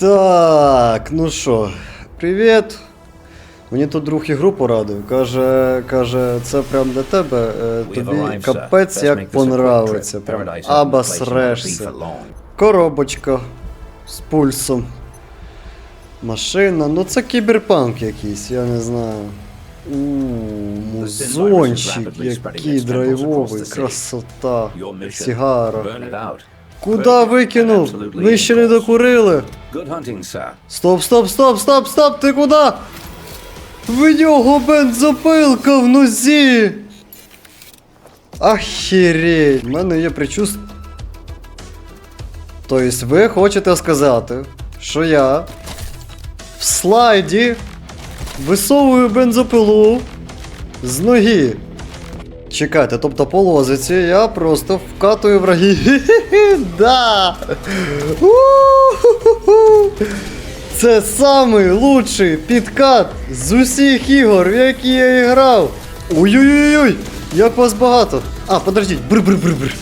Так, ну що, привіт. Мені тут друг ігру порадив. Каже, каже, це прям для тебе. е, Тобі капець як понравиться. Прям абасрешся. Коробочка з пульсом. Машина, ну це кіберпанк якийсь, я не знаю. У, музончик, який драйвовий, красота, сігара. Куда викинув? Ви ще не докурили. Стоп, стоп, стоп, стоп, стоп, ти куди? В нього бензопилка в нозі. Ахереть. У мене є причувство. Тобто ви хочете сказати, що я в слайді висовую бензопилу з ноги. Чекайте, тобто по лозиці я просто вкатую враги. Да! Це самий лучший підкат з усіх ігор, в які я грав. Ой-ой-ой! Як вас багато! А, подождіть, бр-бр-бр-бр.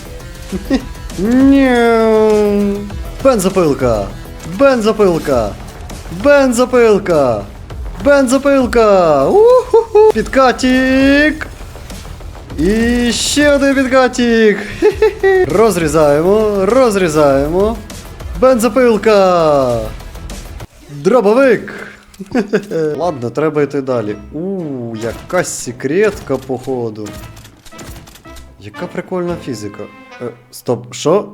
Бензопилка! Бензопилка! Бензопилка! Бензопилка! Підкатік! І ще один підкатік! Розрізаємо, розрізаємо. Бензопилка! Дробовик! Ладно, треба йти далі. У, якась секретка, походу. Яка прикольна фізика. Е, стоп, що?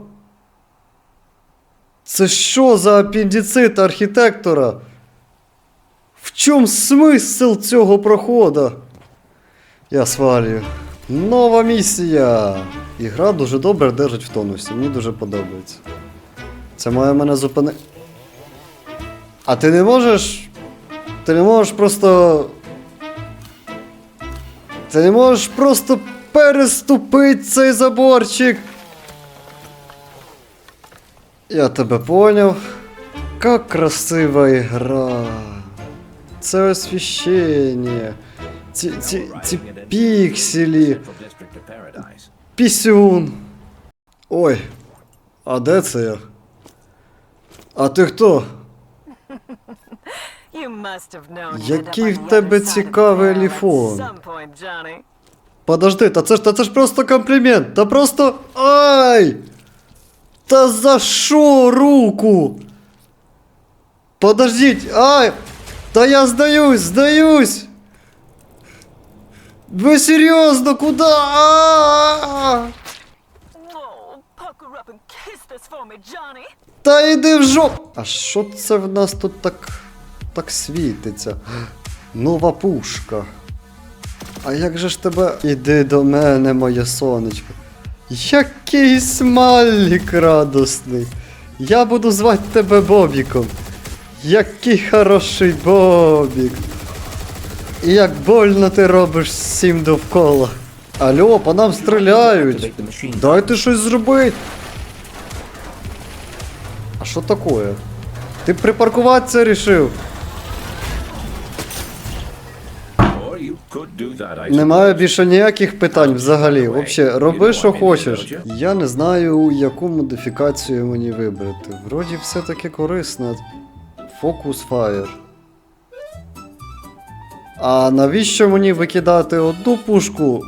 Це що за апендицит архітектора? В чому смисл цього проходу? Я свалюю. Нова місія! Ігра дуже добре держить в тонусі, мені дуже подобається. Це має мене зупинити. А ти не можеш. Ти не можеш просто. Ти не можеш просто переступити цей заборчик. Я тебе поняв. Как красива ігра. Це освіщення. Ці, ці, ці пікселі. Пісюн. Ой. А де це я? А ти хто? Який в тебе цікавий ліфон. ліфон. Подожди, та це ж та це ж просто комплімент. Та просто. Ай! Та за що руку? Подождіть, ай! Та я здаюсь, здаюсь! Ви серйозно, куди? Та йди в жоп! А що це в нас тут так. так світиться? Нова пушка. А як же ж тебе. Іди до мене, моє сонечко. Який смайлік радосний. Я буду звати тебе Бобіком. Який хороший Бобік. І як больно ти робиш всім довкола. Алло, по нам стріляють. Дайте щось зробити. А що таке? Ти припаркуватися рішив? Немає більше ніяких питань взагалі. Взагалі, роби, що хочеш. Я не знаю, яку модифікацію мені вибрати. Вроді все таки корисно. Focus Fire. А навіщо мені викидати одну пушку,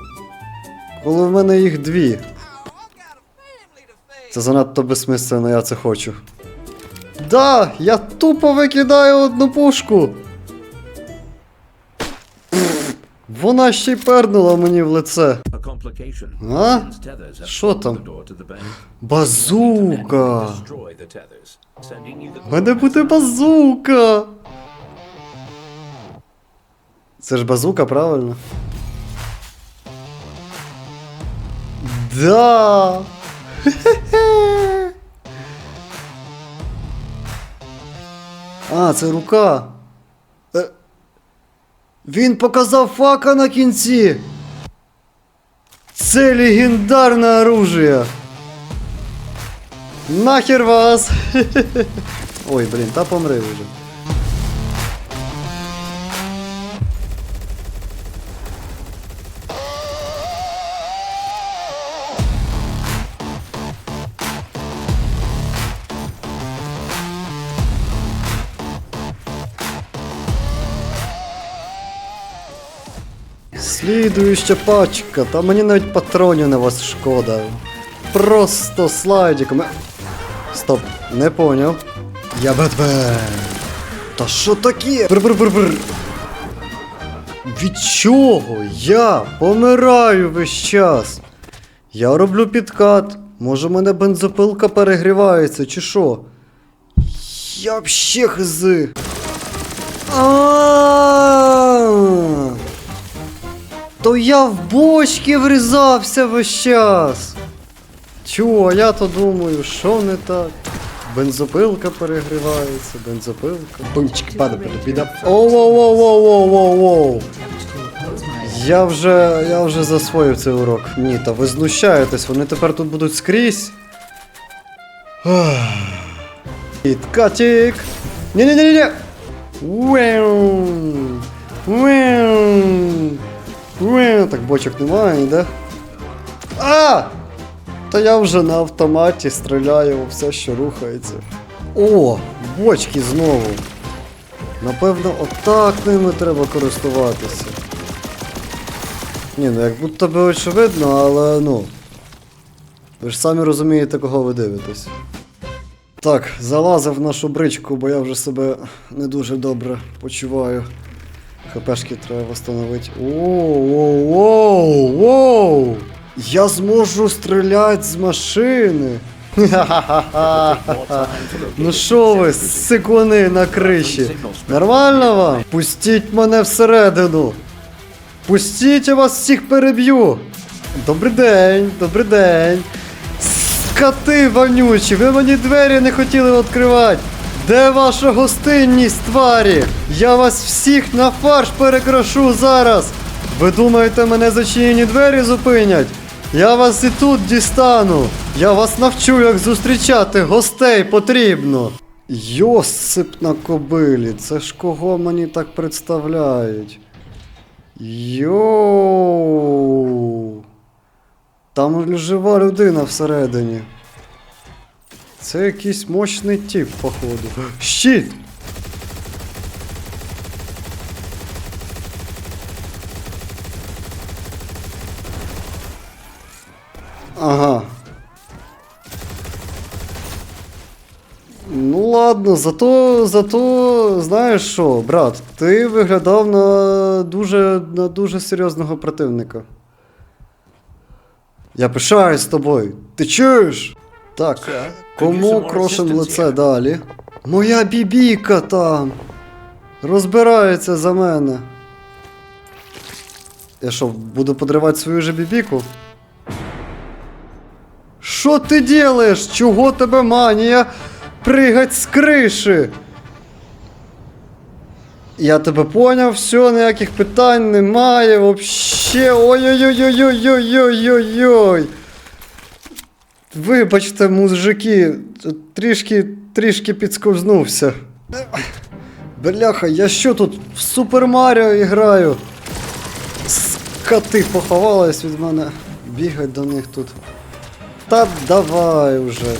коли в мене їх дві? Це занадто безсмислено, я це хочу. Да, я тупо викидаю одну пушку. Вона ще й пернула мені в лице. А? Що там? Базука! В Мене буде базука! Це ж базука, правильно? Да! Хе-хе-хе! А, це рука. Е, Він показав фака на кінці. Це легендарне оружие. Нахер вас! Ой, блін, та помри вже. Слідуюча пачка, та мені навіть патронів на вас шкода. Просто слайдиками. Стоп, не поняв. Я Бетмен. Та що таке? Бр-бр-бр-бр. Від чого? Я помираю весь час. Я роблю підкат. Може, мене бензопилка перегрівається, чи що? Я вообще хзи. А. То я в бочки врізався весь час. Чого, я то думаю, що не так? Бензопилка перегрівається, бензопилка. Бумчик, пада, пада, біда. Оу-воу-воу-воу-воу-воу. Я вже, я вже засвоїв цей урок. Ні, та ви знущаєтесь, вони тепер тут будуть скрізь. Ах. Підкатік. Ні-ні-ні-ні. Уеу. Уеу. Уеу. Так бочок немає, ніде. А! Та я вже на автоматі стріляю у все, що рухається. О, бочки знову. Напевно, отак ними треба користуватися. Ні, ну як будто би очевидно, але ну. Ви ж самі розумієте, кого ви дивитесь. Так, залазив в нашу бричку, бо я вже себе не дуже добре почуваю. ХПшки треба встановити. Оу, оу, оу, оу! Я зможу стріляти з машини. Ну що ви, сикуни на криші? Нормально вам? Пустіть мене всередину. Пустіть, я вас всіх переб'ю. Добрий день, добрий день. Скоти вонючі, ви мені двері не хотіли відкривати. Де ваша гостинність, тварі? Я вас всіх на фарш перекрошу зараз. Ви думаєте, мене зачинені двері зупинять? Я вас і тут дістану. Я вас навчу, як зустрічати гостей потрібно. Йосип на кобилі, це ж кого мені так представляють? Йоу. Там жива людина всередині. Це якийсь мощний тип, походу. Щит! Ага. Ну ладно, зато, зато, знаєш що, брат, ти виглядав на дуже, на дуже серйозного противника. Я пишаюсь з тобою. Ти чуєш? Так, some кому more крошим лице далі? Моя бібіка там. Розбирається за мене. Я що, буду подривати свою же бібіку? Що ти делаєш? Чого тебе манія пригать з криші? Я тебе поняв, все, ніяких питань немає, вообще. Ой-ой-ой-ой-ой-ой-ой-ой. Вибачте, мужики, трішки, трішки підсковзнувся. Бляха, я що тут в Супер Маріо граю? Скоти поховались від мене. Бігать до них тут. Та давай уже.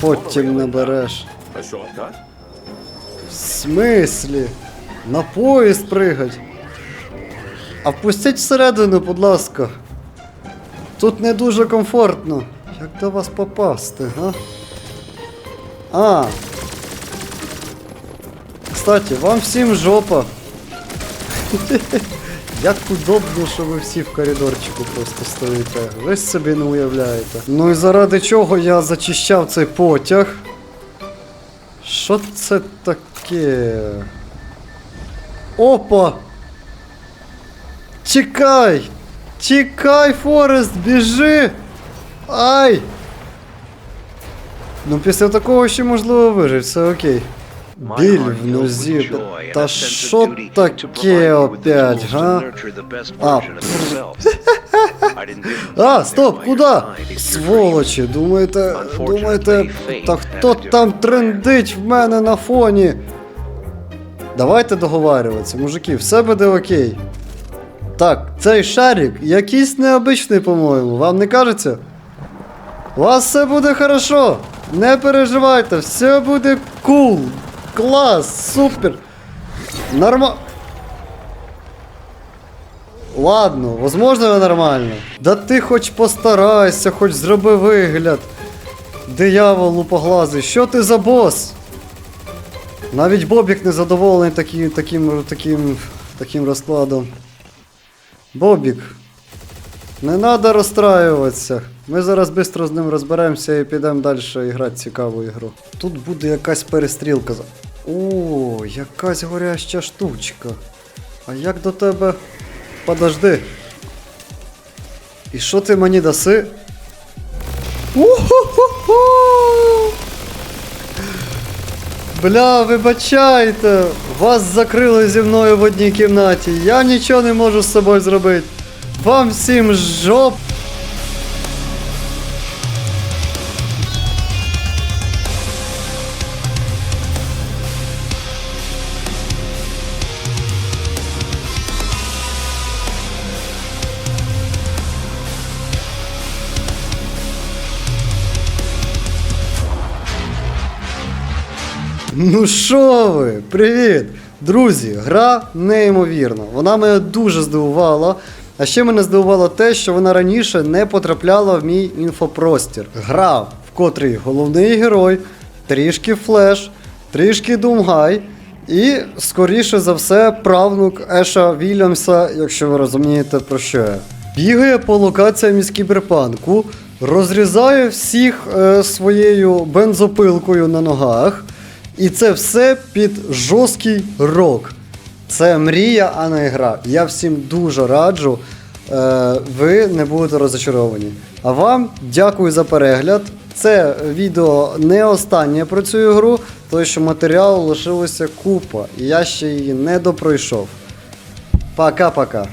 Потім набереш. A shortcut? В смислі? На поїзд пригать. А впустіть всередину, будь ласка. Тут не дуже комфортно. Як до вас попасти, га? А. Кстати, вам всім жопа. Як удобно, що ви всі в коридорчику просто стоїте. Ви собі не уявляєте. Ну і заради чого я зачищав цей потяг? Що це таке? Опа! Чекай! Чекай, Форест, біжи! Ай! Ну після такого ще можливо вижити, все окей. Біль в нозі. Та що таке опять, га? А, А, стоп, куди? Сволочі, думаєте, думаєте, та хто там трендить в мене на фоні? Давайте договарюватися, мужики, все буде окей. Так, цей шарик якийсь необичний, по-моєму, вам не кажеться? Вас все буде хорошо. Не переживайте, все буде кул. Клас, супер. Норма. ладно, возможно, нормально. Да ти хоч постарайся, хоч зроби вигляд. Диявол лупоглазий, що ти за бос? Навіть Бобік не задоволений такі, таким, таким, таким розкладом. Бобік, не треба розстраюватися. Ми зараз швидко з ним розберемося і підемо далі грати цікаву ігру. Тут буде якась перестрілка. О, якась горяща штучка. А як до тебе? Подожди. І що ти мені даси? У-ху-ху-ху! Бля, вибачайте! Вас закрили зі мною в одній кімнаті. Я нічого не можу з собою зробити. Вам всім жоп. Ну що ви? Привіт! Друзі, гра неймовірна. Вона мене дуже здивувала. А ще мене здивувало те, що вона раніше не потрапляла в мій інфопростір. Гра, в котрій головний герой, трішки флеш, трішки Думгай. І, скоріше за все, правнук Еша Вільямса, якщо ви розумієте про що я. Бігає по локаціям із кіберпанку, розрізає всіх е, своєю бензопилкою на ногах. І це все під жорсткий рок. Це мрія, а не гра. Я всім дуже раджу. Е, ви не будете розочаровані. А вам дякую за перегляд. Це відео не останнє про цю ігру, тому що матеріалу лишилося купа, і я ще її не допройшов. Пока-пока.